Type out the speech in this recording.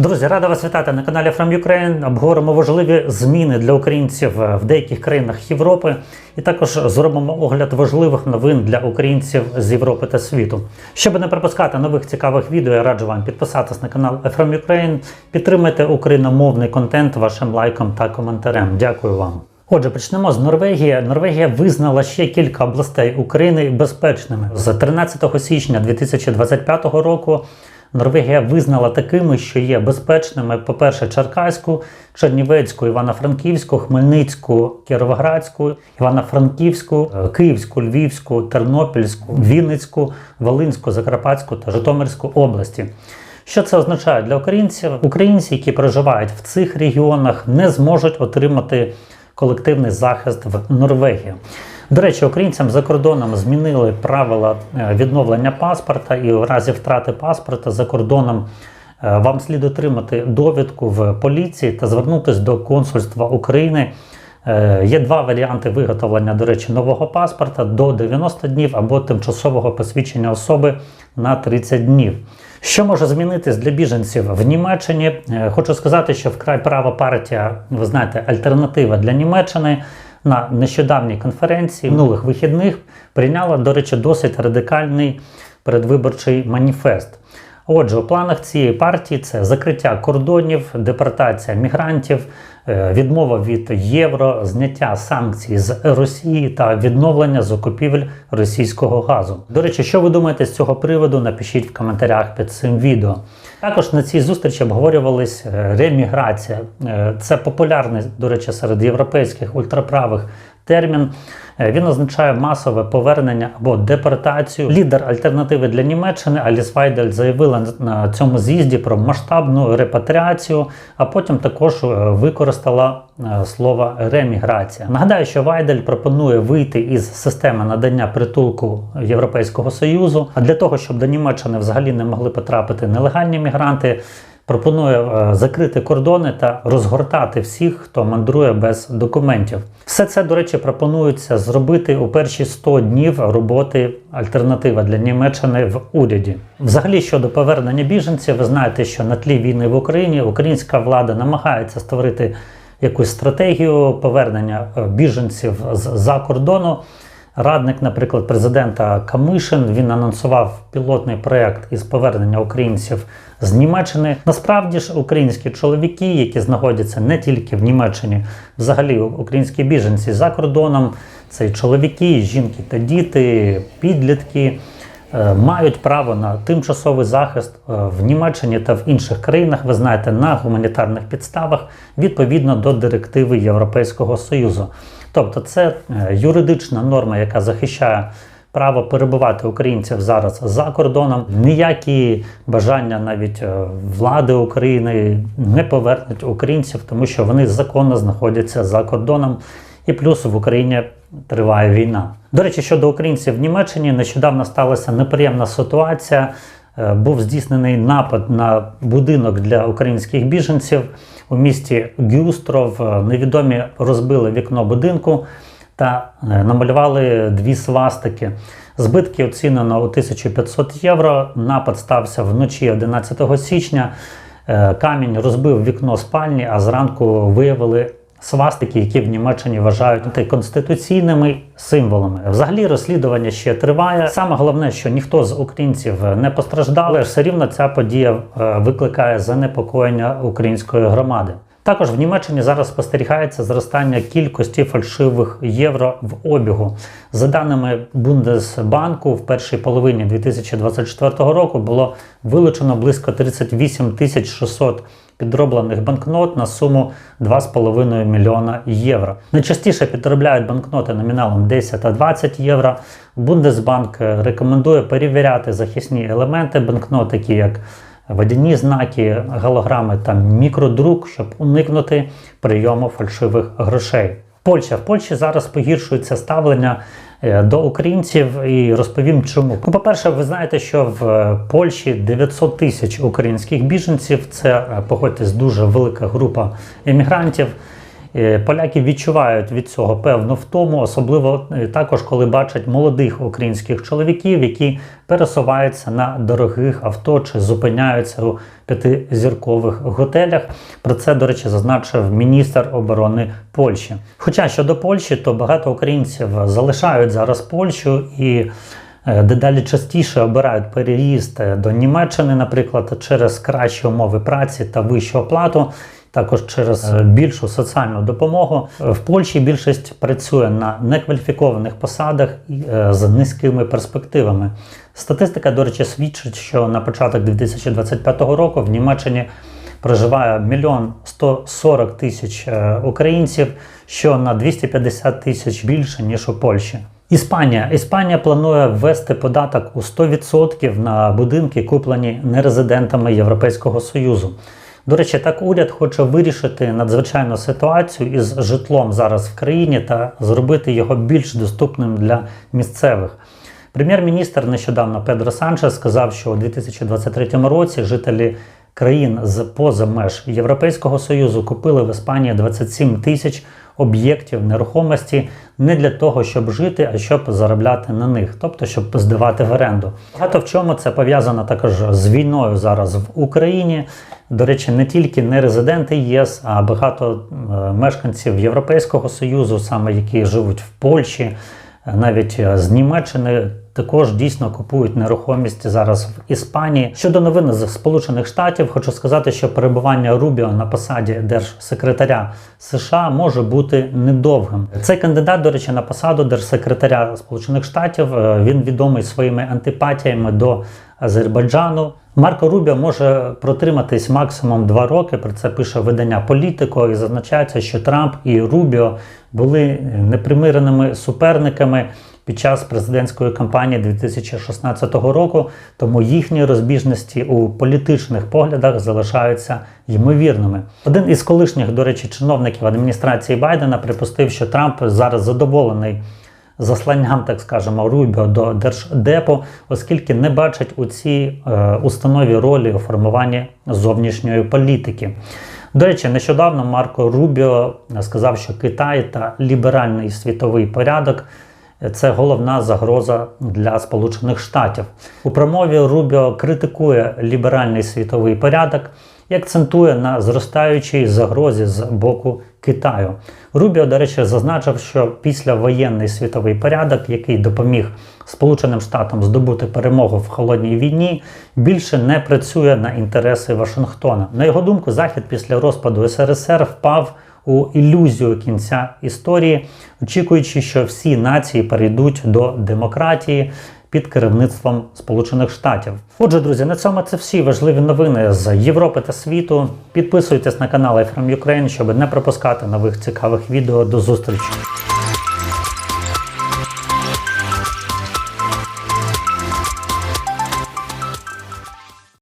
Друзі, рада вас вітати на каналі From Ukraine. Обговоримо важливі зміни для українців в деяких країнах Європи, і також зробимо огляд важливих новин для українців з Європи та світу. Щоб не пропускати нових цікавих відео, я раджу вам підписатись на канал From Ukraine, підтримайте україномовний контент вашим лайком та коментарем. Дякую вам. Отже, почнемо з Норвегії. Норвегія визнала ще кілька областей України безпечними з 13 січня 2025 року. Норвегія визнала такими, що є безпечними, по-перше, Черкаську, Чернівецьку, Івано-Франківську, Хмельницьку, Кіровоградську, Івано-Франківську, е, Київську, Львівську, Тернопільську, Вінницьку, Волинську, Закарпатську та Житомирську області. Що це означає для українців? Українці, які проживають в цих регіонах, не зможуть отримати колективний захист в Норвегії. До речі, українцям за кордоном змінили правила е, відновлення паспорта, і в разі втрати паспорта за кордоном е, вам слід отримати довідку в поліції та звернутися до консульства України. Е, Є два варіанти виготовлення, до речі, нового паспорта до 90 днів або тимчасового посвідчення особи на 30 днів. Що може змінитись для біженців в Німеччині? Хочу сказати, що вкрай права партія, ви знаєте, альтернатива для Німеччини на нещодавній конференції минулих вихідних прийняла, до речі, досить радикальний передвиборчий маніфест. Отже, у планах цієї партії це закриття кордонів, депортація мігрантів, е, відмова від євро, зняття санкцій з Росії та відновлення закупівель російського газу. До речі, що ви думаєте з цього приводу? Напишіть в коментарях під цим відео. Також на цій зустрічі обговорювалась е, реміграція. Е, Це популярний, до речі, серед європейських ультраправих термін. Е, Він означає масове повернення або депортацію. Лідер альтернативи для Німеччини Аліс Вайдель заявила на цьому з'їзді про масштабну репатріацію, а потім також е, використала е, слово реміграція. Нагадаю, що Вайдель пропонує вийти із системи надання притулку Європейського союзу. А для того, щоб до Німеччини взагалі не могли потрапити нелегальні мігранти. Пропонує е, закрити кордони та розгортати всіх, хто мандрує без документів. Все це, до речі, пропонується зробити у перші 100 днів роботи альтернатива для Німеччини в уряді. Взагалі, щодо повернення біженців, ви знаєте, що на тлі війни в Україні українська влада намагається створити якусь стратегію повернення е, біженців з-за кордону. Радник, наприклад, президента Камишин він анонсував пілотний проект із повернення українців з Німеччини. Насправді ж українські чоловіки, які знаходяться не тільки в Німеччині, взагалі українські біженці за кордоном, це і чоловіки, і жінки та діти, підлітки. Е, Мають право на тимчасовий захист е, в Німеччині та в інших країнах, ви знаєте, на гуманітарних підставах відповідно до директиви Європейського Союзу. Тобто, це е, юридична норма, яка захищає право перебувати українців зараз за кордоном. Ніякі бажання навіть влади України не повернуть українців, тому що вони законно знаходяться за кордоном. І плюс в Україні триває війна. До речі, щодо українців в Німеччині нещодавно сталася неприємна ситуація. Е, Був здійснений напад на будинок для українських біженців у місті Гюстров. Е, Невідомі розбили вікно будинку та е, намалювали дві свастики. Збитки оцінено у 1500 євро. Напад стався вночі 11 січня. Камінь розбив вікно спальні, а зранку виявили свастики, які в Німеччині вважають антиконституційними символами. Взагалі розслідування ще триває. Саме головне, що ніхто з українців не постраждав, але все рівно ця подія е, викликає занепокоєння української громади. Також в Німеччині зараз спостерігається зростання кількості фальшивих євро в обігу. За даними Бундесбанку, в першій половині 2024 року було вилучено близько 38 тисяч 600 підроблених банкнот на суму 2,5 мільйона євро. Найчастіше підробляють банкноти номіналом 10 та 20 євро. Бундесбанк рекомендує перевіряти захисні елементи банкнот, такі як водяні знаки, голограми та мікродрук, щоб уникнути прийому фальшивих грошей. Польща в Польщі зараз погіршується ставлення е, до українців і розповім чому. Ну, По-перше, ви знаєте, що в е, Польщі 900 тисяч українських біженців. Це е, погодьтесь дуже велика група емігрантів. Е, Поляки відчувають від цього певну втому, особливо е, також, коли бачать молодих українських чоловіків, які пересуваються на дорогих авто чи зупиняються у п'ятизіркових готелях. Про це, до речі, зазначив міністр оборони Польщі. Хоча щодо Польщі, то багато українців залишають зараз Польщу і. е, Дедалі частіше обирають переїзд до Німеччини, наприклад, через кращі умови праці та вищу оплату, також через е, більшу соціальну допомогу. В Польщі більшість працює на некваліфікованих посадах е, з низькими перспективами. Статистика, до речі, свідчить, що на початок 2025 року в Німеччині проживає мільйон 140 тисяч е, українців, що на 250 тисяч більше ніж у Польщі. Іспанія. Іспанія планує ввести податок у 100% на будинки, куплені нерезидентами Європейського Союзу. До речі, так уряд хоче вирішити надзвичайну ситуацію із житлом зараз в країні та зробити його більш доступним для місцевих. Прем'єр-міністр нещодавно Педро Санчес сказав, що у 2023 році жителі країн з поза меж Європейського Союзу купили в Іспанії 27 тисяч об'єктів нерухомості не для того, щоб жити, а щоб заробляти на них, тобто щоб здавати в оренду. Багато в чому це пов'язано також з війною зараз в Україні. До речі, не тільки не резиденти ЄС, а багато е, мешканців Європейського Союзу, саме які живуть в Польщі, е, навіть е, з Німеччини. Також дійсно купують нерухомість зараз в Іспанії. Щодо новин з Сполучених Штатів, хочу сказати, що перебування Рубіо на посаді держсекретаря США може бути недовгим. Цей кандидат, до речі, на посаду держсекретаря Сполучених Штатів. е, Він відомий своїми антипатіями до Азербайджану. Марко Рубіо може протриматись максимум два роки. Про це пише видання Політико і зазначається, що Трамп і Рубіо були непримиреними суперниками під час президентської кампанії 2016 року, тому їхні розбіжності у політичних поглядах залишаються ймовірними. Один із колишніх, до речі, чиновників адміністрації Байдена припустив, що Трамп зараз задоволений засланням, так скажемо, Рубіо до держдепу, оскільки не бачать у цій е, установі ролі у формуванні зовнішньої політики. До речі, нещодавно Марко Рубіо сказав, що Китай та ліберальний світовий порядок це головна загроза для Сполучених Штатів. У промові Рубіо критикує ліберальний світовий порядок і акцентує на зростаючій загрозі з боку Китаю. Рубіо, до речі, зазначив, що післявоєнний світовий порядок, який допоміг Сполученим Штатам здобути перемогу в холодній війні, більше не працює на інтереси Вашингтона. На його думку, Захід після розпаду СРСР впав у ілюзію кінця історії, очікуючи, що всі нації перейдуть до демократії під керівництвом Сполучених Штатів. Отже, друзі, на цьому це всі важливі новини з Європи та світу. Підписуйтесь на канал iFrom Ukraine, щоб не пропускати нових цікавих відео. До зустрічі!